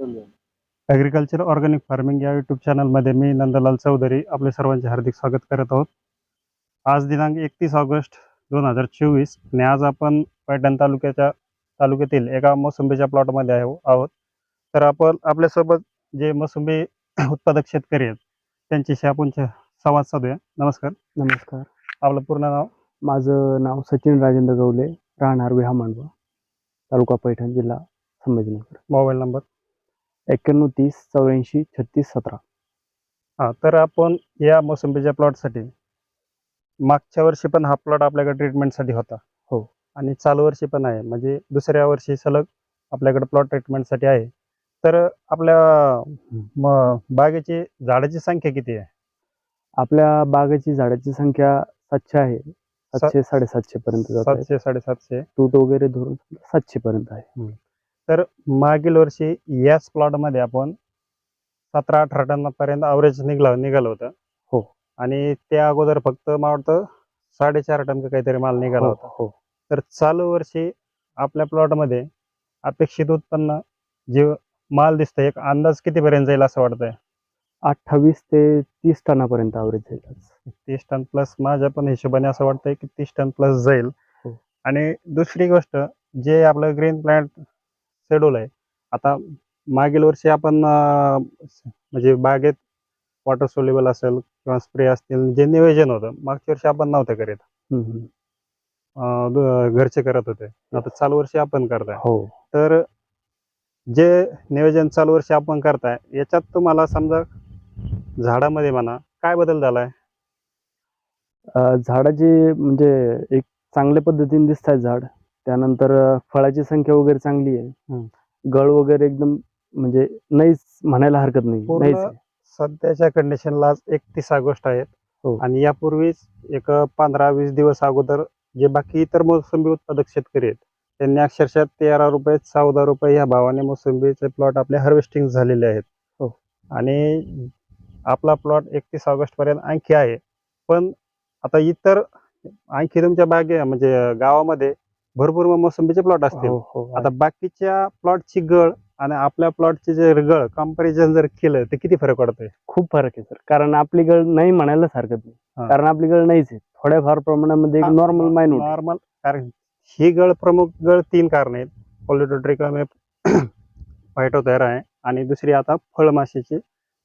Agriculture organic farming या YouTube चॅनलमध्ये मी नंदलाल चौधरी आपले सर्वांचे हार्दिक स्वागत करत आहोत. आज दिनांक एकतीस ऑगस्ट दोन हजार चोवीस आणि आज आपण पैठण तालुक्याच्या तालुक्यातील एका मोसंबीच्या प्लॉटमध्ये आहे आहोत. तर आपण आपल्यासोबत जे मोसंबी उत्पादक शेतकरी आहेत त्यांच्याशी आपण संवाद साधूया. नमस्कार. नमस्कार. आपलं पूर्ण नाव? माझं नाव सचिन राजेंद्र गवले राहणार विहा मांडवा तालुका पैठण जिल्हा संभाजीनगर. Mobile number? एक्क्याण्णव तीस चौऱ्याऐंशी छत्तीस सतरा. हां तर आपण या मोसंबीच्या प्लॉटसाठी मागच्या वर्षी पण हा प्लॉट आपल्याकडे ट्रीटमेंटसाठी होता. हो. आणि चालू वर्षी पण आहे. म्हणजे दुसऱ्या वर्षी सलग आपल्याकडे प्लॉट ट्रीटमेंटसाठी आहे. तर आपल्या म- बागेची झाडाची संख्या किती आहे? आपल्या बागेची झाडाची संख्या सातशे आहे. सातशे साडेसातशे पर्यंत सातशे साडेसातशे. तूट वगैरे धरून सातशे पर्यंत आहे. तर मागील वर्षी याच प्लॉटमध्ये आपण सतरा अठरा टनापर्यंत अवरेज निघालं निघालं होतं हो. आणि त्या अगोदर फक्त मला वाटतं साडेचार टन का काहीतरी माल निघाला हो, होता हो तर चालू वर्षी आपल्या प्लॉटमध्ये अपेक्षित उत्पन्न जे माल दिसतंय एक अंदाज कितीपर्यंत जाईल असं वाटतंय अठ्ठावीस ते तीस टनापर्यंत ॲव्हरेज जाईल. तीस टन प्लस माझ्या पण हिशोबाने असं वाटतंय की तीस टन प्लस जाईल हो. आणि दुसरी गोष्ट जे आपलं ग्रीन प्लांट शेड्यूल आहे. आता मागील वर्षी आपण म्हणजे बागेत वॉटर सोल्युबल असेल किंवा स्प्रे असतील जे नियोजन होतं मागच्या वर्षी आपण नव्हतं करीत. घरचे करत होते. आता चालू वर्षी आपण करताय. हो. तर जे नियोजन चालू वर्षी आपण करताय याच्यात तुम्हाला समजा झाडामध्ये म्हणा काय बदल झालाय? झाडाची म्हणजे एक चांगल्या पद्धतीने दिसत आहे झाड. त्यानंतर फळाची संख्या वगैरे चांगली आहे. गळ वगैरे एकदम म्हणजे नाहीच म्हणायला हरकत नाही नाहीच. सध्याच्या कंडिशनला एकतीस ऑगस्ट आहेत हो. आणि यापूर्वीच एक पंधरा वीस दिवस अगोदर जे बाकी इतर मोसंबी उत्पादक शेतकरी आहेत त्यांनी अक्षरशः तेरा रुपये चौदा रुपये या भावाने मोसंबीचे प्लॉट आपले हार्वेस्टिंग झालेले आहेत हो. आणि आपला प्लॉट एकतीस ऑगस्ट पर्यंत आणखी आहे पण आता इतर आणखी तुमच्या बागे म्हणजे गावामध्ये भरपूर मोसंबीचे प्लॉट असतील. हो, हो, आता बाकीच्या प्लॉटची गळ आणि आपल्या प्लॉटची जे गळ कंपॅरिझन जर केलं तर किती फरक पडतोय? खूप फरक आहे सर. कारण आपली गळ नाही म्हणायलाच हरकत हा. नाही कारण आपली गळ नाहीच आहे. थोड्याफार प्रमाणामध्ये एक हा, नॉर्मल मायनूट नॉर्मल कारण ही गळ प्रमुख गळ तीन कारण आहेत. पॉलिटोट्रिकम फायटोथेरा आहे आणि दुसरी आता फळमाशीची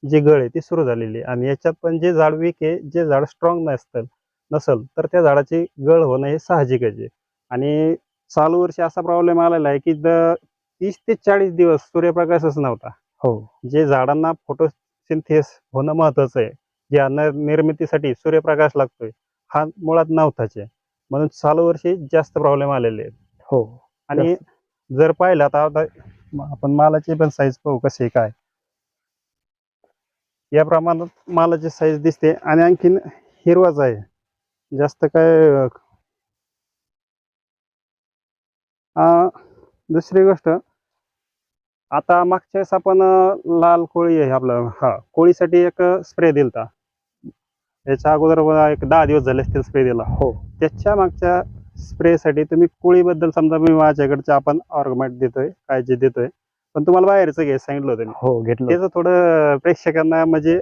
जी गळ आहे ती सुरू झालेली आहे. आणि याच्यात पण जे झाड वीक आहे जे झाड स्ट्रॉंग नसतं नसल तर त्या झाडाची गळ होणं हे साहजिकच आहे. आणि चालू वर्षी असा प्रॉब्लेम आलेला आहे की द तीस ते चाळीस दिवस सूर्यप्रकाशच नव्हता. हो. जे झाडांना फोटोसिंथेस होणं महत्वाचं आहे. जे अन्न निर्मितीसाठी सूर्यप्रकाश लागतोय हा मुळात नव्हताच आहे. म्हणून चालू वर्षी जास्त प्रॉब्लेम आलेले आहेत. हो. आणि जर पाहिलं आता आता आपण मालाची पण साईज पाहू कशी आहे काय या प्रमाणात मालाची साईज दिसते आणि आणखीन हिरवाच आहे. जास्त काय दुसरी गोष्ट आता मागच्या वेळेस आपण लाल कोळी आहे आपलं हा कोळीसाठी एक स्प्रे दिलता. याच्या अगोदर एक दहा दिवस झाले असतील स्प्रे दिला हो. त्याच्या मागच्या स्प्रेसाठी तुम्ही कोळीबद्दल समजा मी माझ्याकडचे आपण ऑर्गमेट देतोय काळजी देतोय. पण तुम्हाला बाहेरचं घ्यायला सांगितलं होतं. हो घेतलं. त्याचं थोडं प्रेक्षकांना म्हणजे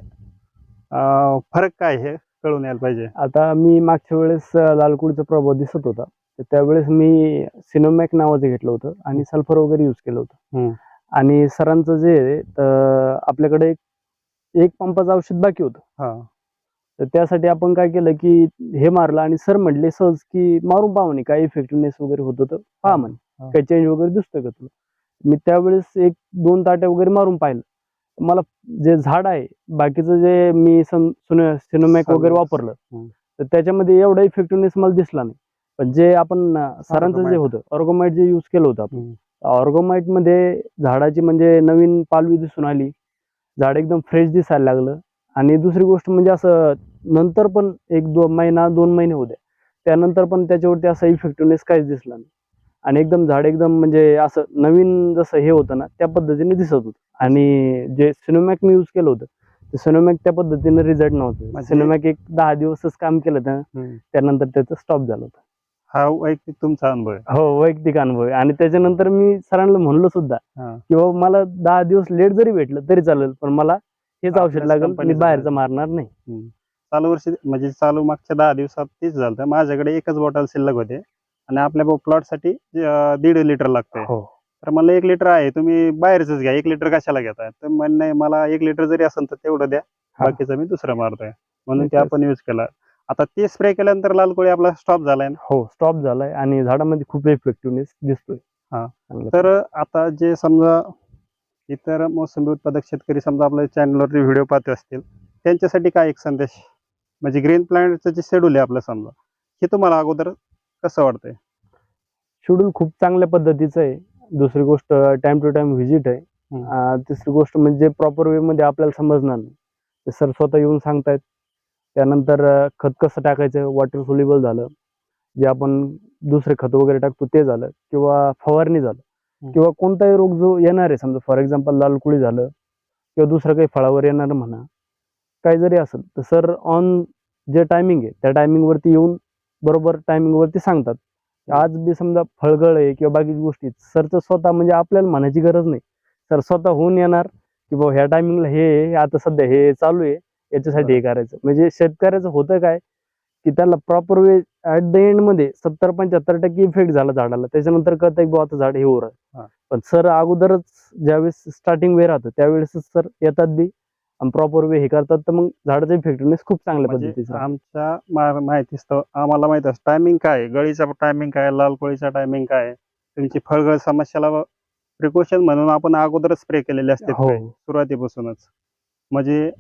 फरक काय हे कळून यायला पाहिजे. आता मी मागच्या वेळेस लालकुडचा प्रभाव दिसत होता. तर त्यावेळेस मी सिनोमॅक नावाचं घेतलं होतं आणि सल्फर वगैरे युज केलं होतं. आणि सरांचं जे आपल्याकडे एक एक पंपाचं औषध बाकी होतं तर त्यासाठी आपण काय केलं की हे मारलं आणि सर म्हटले सहज की मारून पहा म्हणे काय इफेक्टिव्हनेस वगैरे होतं तर पहा म्हणे. काही चेंज वगैरे दिसतोय का तुला मी त्यावेळेस एक दोन ताट्या वगैरे मारून पाहिलं मला जे झाड आहे बाकीचं जे मी सिनोमॅक वगैरे. वापरलं. तर त्याच्यामध्ये एवढा इफेक्टिव्हनेस मला दिसला नाही पण जे आपण सरांचं जे. होतं ऑर्गोमाइट जे युज केलं होतं आपण. ऑर्गोमाइटमध्ये झाडाची म्हणजे नवीन पालवी दिसून आली. झाड एकदम फ्रेश दिसायला लागलं. आणि दुसरी गोष्ट म्हणजे असं नंतर पण एक दोन महिना दोन महिने होते त्यानंतर पण त्याच्यावरती असा इफेक्टिव्हनेस काहीच दिसला नाही. आणि एकदम झाड एकदम म्हणजे असं नवीन जसं हे होतं ना त्या पद्धतीने दिसत होतं. आणि जे सिनोमॅक मी यूज केलं होतं ते सिनोमॅक त्या पद्धतीने रिझल्ट नव्हतं. म्हणजे- सिनोमॅक एक दहा दिवसच काम केलं. त्यानंतर त्याचं स्टॉप झालं होतं. हा वैयक्तिक तुमचा अनुभव आहे. हो वैयक्तिक अनुभव आहे. आणि त्याच्यानंतर मी सरांना म्हणलो सुद्धा हा. की बाबा मला दहा दिवस लेट जरी भेटलं तरी चालेल पण मला हेच औषध आपल्याच लागेल मी कंपनीचं बाहेरचं मारणार नाही. चालू वर्षी म्हणजे चालू मागच्या दहा दिवसात तीच झालं. माझ्याकडे एकच बॉटल शिल्लक होते. आणि आपल्या प्लॉटसाठी दीड लिटर लागतंय. हो. तर म्हणलं एक लिटर आहे तुम्ही बाहेरच घ्या. एक लिटर कशाला घेताय? तर म्हणणं नाही, मला एक लिटर जरी असेल तर तेवढं द्या. हा. बाकीचं मी दुसरं मारतोय. म्हणून ते. आपण युज केला. आता ते स्प्रे केल्यानंतर लाल कोळी आपला स्टॉप झालाय ना. हो स्टॉप झालाय आणि झाडामध्ये खूप इफेक्टिव्हनेस दिसतोय. हा. तर आता जे समजा इतर मोसंबी उत्पादक शेतकरी समजा आपल्या चॅनलवरती व्हिडिओ पाहत असतील त्यांच्यासाठी काय एक संदेश? म्हणजे ग्रीन प्लॅनेटचं जे शेड्यूल आहे आपलं समजा. हे तुम्हाला अगोदर कसं वाटतंय? शेड्यूल खूप चांगल्या पद्धतीचं आहे. दुसरी गोष्ट टाइम टू टाइम व्हिजिट आहे. तिसरी गोष्ट म्हणजे प्रॉपर वे मध्ये आपल्याला समजणार नाही. ते सर स्वतः येऊन सांगतायत त्यानंतर खत कसं टाकायचं? वॉटर सोल्युबल झालं. जे आपण दुसरे खत वगैरे टाकतो ते झालं. किंवा फवारणी झालं. किंवा कोणताही रोग जो येणार आहे समजा फॉर एक्झाम्पल लालकुळी झालं किंवा दुसरं काही फळावर येणार म्हणा काही जरी असेल तर सर ऑन जे टायमिंग आहे त्या टायमिंग वरती येऊन बरोबर टायमिंग वरती सांगतात. आज बी समजा फळगळ आहे किंवा बाकीच्या गोष्टी सर तर स्वतः म्हणजे आपल्याला म्हणायची गरज नाही. सर स्वतः होऊन येणार की बाबा ह्या टायमिंगला हे आहे, हे आता सध्या हे चालू आहे. याच्यासाठी हे करायचं. म्हणजे शेतकऱ्याचं होतं काय की त्याला प्रॉपर वे ऍट द एंडमध्ये सत्तर पंच्याहत्तर टक्के इफेक्ट झाला झाडाला. त्याच्यानंतर कळतं की आता झाड हे हा. पण सर अगोदरच ज्यावेळेस स्टार्टिंग वे राहतं त्यावेळेस सर येतात बी आणि प्रॉपर वे हे करतात. तर मग झाडाचा इफेक्टिव्हनेस खूप चांगल्या म्हणजे पद्धतीचा. आमच्या मा- माहितीस्तव आम्हाला माहीत असतं टायमिंग काय गळीचा टायमिंग काय लाल कोळीचा टायमिंग काय तुमची फळगळ समस्याला प्रिकॉशन म्हणून आपण अगोदरच स्प्रे केलेले असते हो. सुरुवातीपासूनच. म्हणजे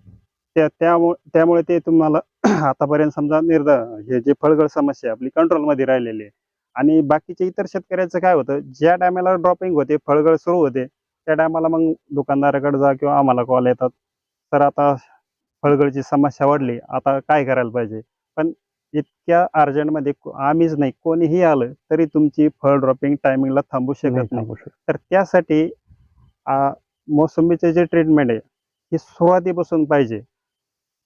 त्या त्यामुळे त्यामुळे ते तुम्हाला आतापर्यंत समजा निर्ध हे जे फळगळ समस्या आपली कंट्रोलमध्ये राहिलेली आहे. आणि बाकीचे इतर शेतकऱ्याचं काय होतं ज्या टायमाला ड्रॉपिंग होते फळगळ सुरू होते त्या टायमाला मग दुकानदाराकडे जा किंवा आम्हाला कॉल येतात. तर आता फळगळची समस्या वाढली आता काय करायला पाहिजे? पण इतक्या अर्जंटमध्ये आम्हीच नाही कोणीही आलं तरी तुमची फळ ड्रॉपिंग टायमिंगला थांबू शकत नाही. तर त्यासाठी मोसंबीचे जे ट्रीटमेंट आहे हे सुरुवातीपासून पाहिजे.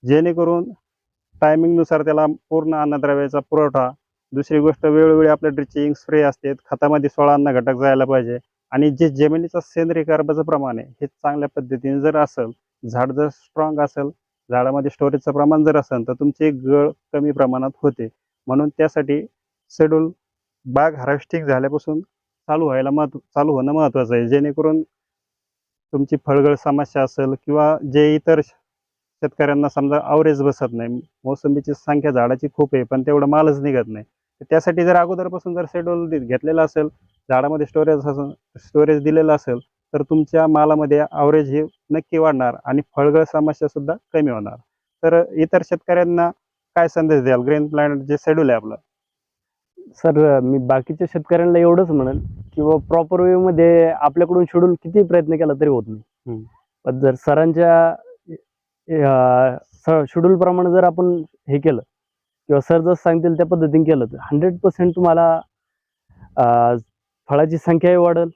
जेणेकरून टायमिंगनुसार त्याला पूर्ण अन्नद्रव्याचा पुरवठा दुसरी गोष्ट वेळोवेळी आपल्या ड्रिचिंग स्प्रे असते खतामध्ये सोळा अन्न घटक जायला पाहिजे आणि जे जमिनीचं सेंद्रिय कार्बाचं प्रमाण आहे हे चांगल्या पद्धतीने जर असेल झाड जर स्ट्रॉंग असेल झाडामध्ये स्टोरेजचं प्रमाण जर असेल तर तुमची गळ कमी प्रमाणात होते. म्हणून त्यासाठी शेड्यूल बाग हार्वेस्टिंग झाल्यापासून चालू व्हायला महत्त्व चालू होणं महत्त्वाचं आहे. जेणेकरून तुमची फळगळ समस्या असेल किंवा जे इतर शेतकऱ्यांना समजा अवरेज बसत नाही. मोसंबीची संख्या झाडाची खूप आहे पण तेवढं मालच निघत नाही. त्यासाठी जर अगोदरपासून जर शेड्यूल घेतलेलं असेल झाडामध्ये स्टोरेज स्टोरेज दिलेलं असेल तर तुमच्या मालामध्ये अवरेज हे नक्की वाढणार आणि फळगळ समस्या सुद्धा कमी होणार. तर इतर शेतकऱ्यांना काय संदेश द्याल? ग्रीन प्लॅनेट जे शेड्यूल आहे आपलं. सर मी बाकीच्या शेतकऱ्यांना एवढंच म्हणेल की प्रॉपर वे मध्ये आपल्याकडून शेड्यूल किती प्रयत्न केला तरी होत नाही. पण जर सरांच्या शेड्यूल प्रमाणे जर आपण हे केलं किंवा सर जसं सांगतील त्या पद्धतीने केलं तर हंड्रेड पर्सेंट तुम्हाला फळाची संख्याही वाढेल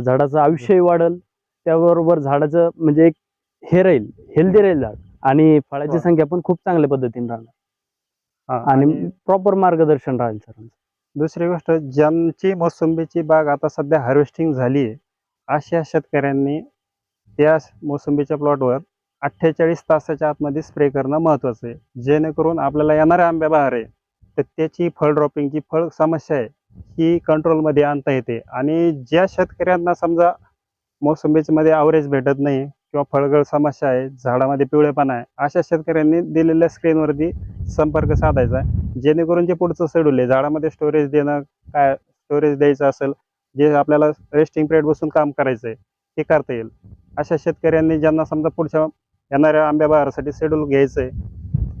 झाडाचं आयुष्यही वाढेल त्याबरोबर झाडाचं म्हणजे एक हे राहील हेल्दी राहील झाड आणि फळाची. संख्या पण खूप चांगल्या पद्धतीने राहणार आणि प्रॉपर मार्गदर्शन राहील सरांचं दुसरी गोष्ट ज्यांची मोसंबीची बाग आता सध्या हार्वेस्टिंग झाली आहे अशा शेतकऱ्यांनी त्या मोसंबीच्या प्लॉटवर अठ्ठेचाळीस तासाच्या आतमध्ये स्प्रे करणं महत्त्वाचं आहे. जेणेकरून आपल्याला येणाऱ्या आंब्या बाहेर आहे तर त्याची फळ ड्रॉपिंगची फळ समस्या आहे ही कंट्रोलमध्ये आणता येते. आणि ज्या शेतकऱ्यांना समजा मोसंबीचमध्ये ॲव्हरेज भेटत नाही किंवा फळगळ समस्या आहे झाडामध्ये पिवळेपणा आहे अशा शेतकऱ्यांनी दिलेल्या स्क्रीनवरती संपर्क साधायचा आहे. जेणेकरून जे पुढचं शेड्यूल आहे झाडामध्ये स्टोरेज देणं काय स्टोरेज द्यायचं असेल जे आपल्याला रेस्टिंग पिरियड बसून काम करायचं आहे ते करता येईल. अशा शेतकऱ्यांनी ज्यांना समजा पुढच्या येणाऱ्या आंब्या बहारासाठी शेड्यूल घ्यायचं आहे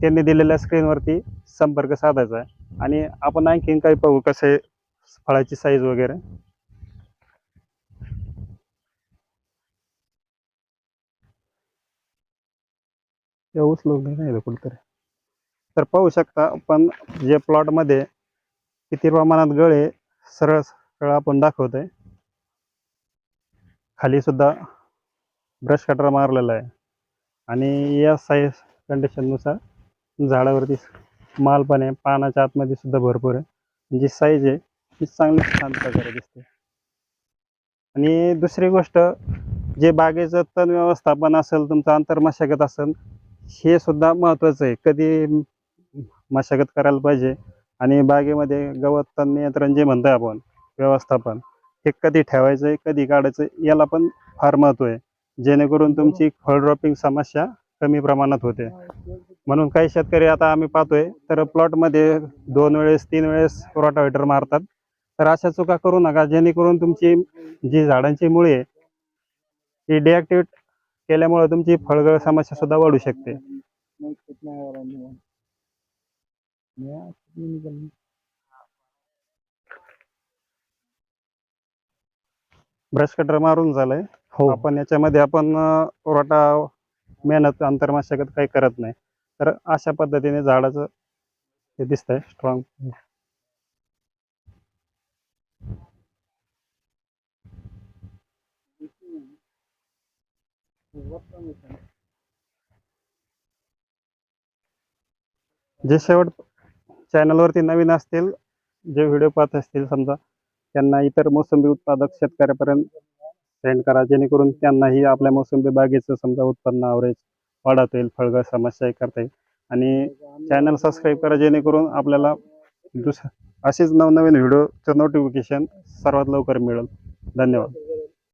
त्यांनी दिलेल्या स्क्रीनवरती संपर्क साधायचा आहे. आणि आपण आणखीन काही पाहू कसे फळाची साईज वगैरे. नाही कुठतरी. तर पाहू शकता आपण जे प्लॉटमध्ये किती प्रमाणात गळे सरळ सरळ आपण दाखवतोय. खाली सुद्धा ब्रश कटर मारलेला आहे. आणि या साईज कंडिशननुसार झाडावरती माल पण आहे. पानाच्या आतमध्ये सुद्धा भरपूर आहे. जी साईज आहे ती चांगली छान प्रकारे दिसते. आणि दुसरी गोष्ट जे बागेचं तण व्यवस्थापन असेल तुमचं आंतरमशागत असेल हे सुद्धा महत्त्वाचं आहे. कधी मशागत करायला पाहिजे. आणि बागेमध्ये गवत तण नियंत्रण जे म्हणतो आपण व्यवस्थापन हे कधी ठेवायचं आहे कधी काढायचं याला पण फार महत्त्व आहे. जेणेकरून तुमची फळ ड्रॉपिंग समस्या कमी प्रमाणात होते. म्हणून काही शेतकरी आता आम्ही पाहतोय तर प्लॉटमध्ये दोन वेळेस तीन वेळेस रोटावेटर मारतात. तर अशा चुका करू नका जेणेकरून तुमची जी झाडांची मुळी आहे ती डिॲक्टिवेट केल्यामुळे तुमची फळगळ समस्या सुद्धा वाढू शकते. ब्रश कटर मारून झालंय. हो. आपण याच्यामध्ये आपण रोटा मेहनत अंतर्मशागत काही करत नाही. तर अशा पद्धतीने झाडाचं हे दिसतंय स्ट्रॉंग जे शेवट चॅनलवरती नवीन असतील जे व्हिडिओ पाहत असतील समजा त्यांना इतर मोसंबी उत्पादक शेतकऱ्यापर्यंत सेंड करा जेणेकरून त्यांनाही आपल्या मोसंबी बागेचं समजा उत्पन्न आवरेज वाढवता येईल फळगळ समस्या हे करता येईल. आणि चॅनल सबस्क्राईब करा जेणेकरून आपल्याला दुस असेच नवनवीन व्हिडिओचं नोटिफिकेशन सर्वात लवकर मिळेल. धन्यवाद.